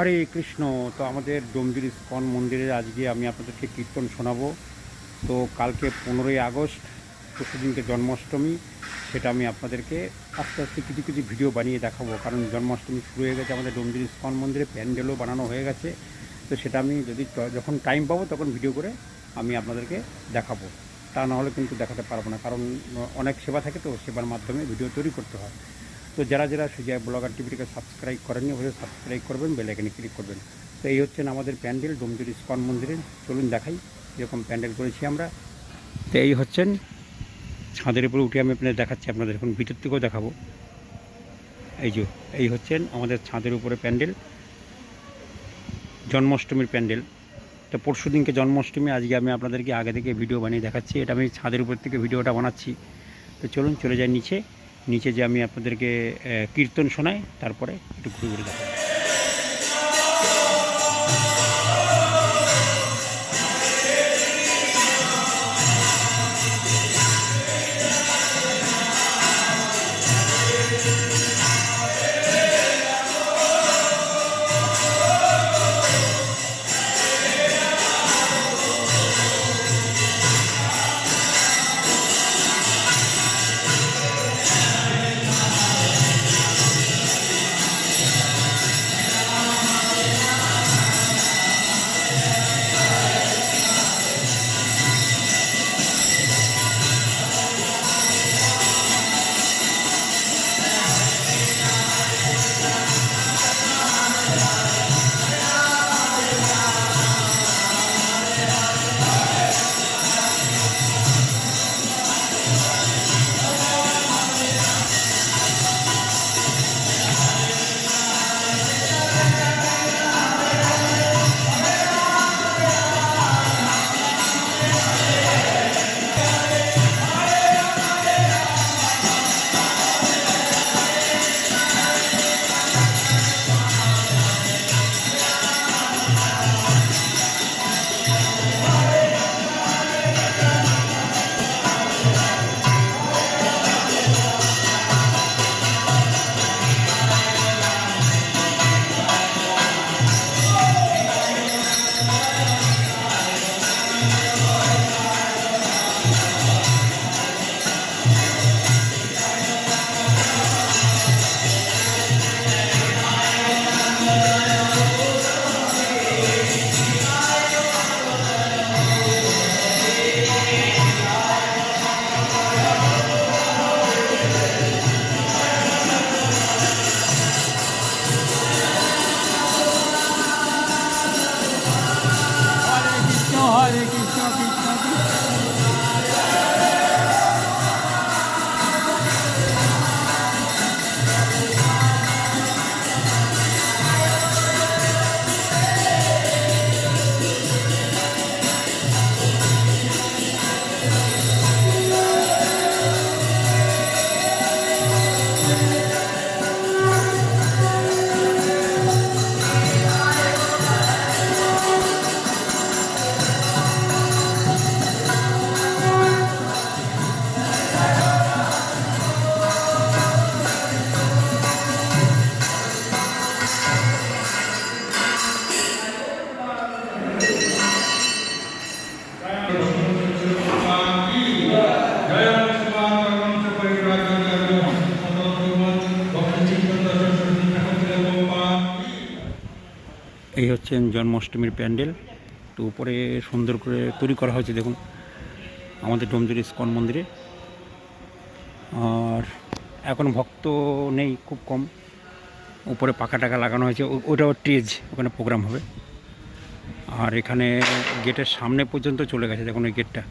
হরে কৃষ্ণ। তো আমাদের ডোমজুর ইস্কন মন্দিরে আজকে আমি আপনাদেরকে কীর্তন শোনাবো। তো কালকে পনেরোই আগস্ট পরশুদিনকে জন্মাষ্টমী, সেটা আমি আপনাদেরকে আস্তে আস্তে কিছু কিছু ভিডিও বানিয়ে দেখাবো। কারণ জন্মাষ্টমী শুরু হয়ে গেছে, আমাদের ডোমজুর ইস্কন মন্দিরে প্যান্ডেলও বানানো হয়ে গেছে। তো সেটা আমি যদি যখন টাইম পাবো তখন ভিডিও করে আমি আপনাদেরকে দেখাবো। তা না হলে কিন্তু দেখাতে পারব না, কারণ অনেক সেবা থাকে তো, সেবার মাধ্যমে ভিডিও তৈরি করতে হয়। তো যারা যারা সুজয় ব্লগার টিভিটিকে সাবস্ক্রাইব করেননি, অবশ্যই সাবস্ক্রাইব করবেন বেল আইকনে ক্লিক করবেন। তো এই হচ্ছেন আমাদের প্যান্ডেল, ডোমজুর ইস্কন মন্দিরে। চলুন দেখাই এরকম প্যান্ডেল করেছি আমরা। তো এই হচ্ছেন ছাদের উপরে উঠে আমি আপনাদের দেখাচ্ছি, আপনাদের এখন ভিতর থেকেও দেখাবো। এই যে, এই হচ্ছেন আমাদের ছাদের উপরে প্যান্ডেল, জন্মাষ্টমীর প্যান্ডেল। তো পরশু দিনকে জন্মাষ্টমী, আজকে আমি আপনাদেরকে আগে থেকে ভিডিও বানিয়ে দেখাচ্ছি। এটা আমি ছাদের উপর থেকে ভিডিওটা বানাচ্ছি। তো চলুন চলে যাই নিচে। নিচে যে আমি আপনাদেরকে কীর্তন শোনাই তারপরে একটু ঘুরে ঘুরে দেখাবো। এই হচ্ছে জন্মাষ্টমীর প্যান্ডেল। তো উপরে সুন্দর করে তৈরি করা হয়েছে, দেখুন, আমাদের ডোমজুর ইস্কন মন্দিরে। আর এখন ভক্ত নেই, খুব কম। উপরে পাকা টাকা লাগানো হয়েছে ওটাও স্টেজ ওখানে প্রোগ্রাম হবে। আর এখানে গেটের সামনে পর্যন্ত চলে গেছে, দেখুন, ওই গেটটা।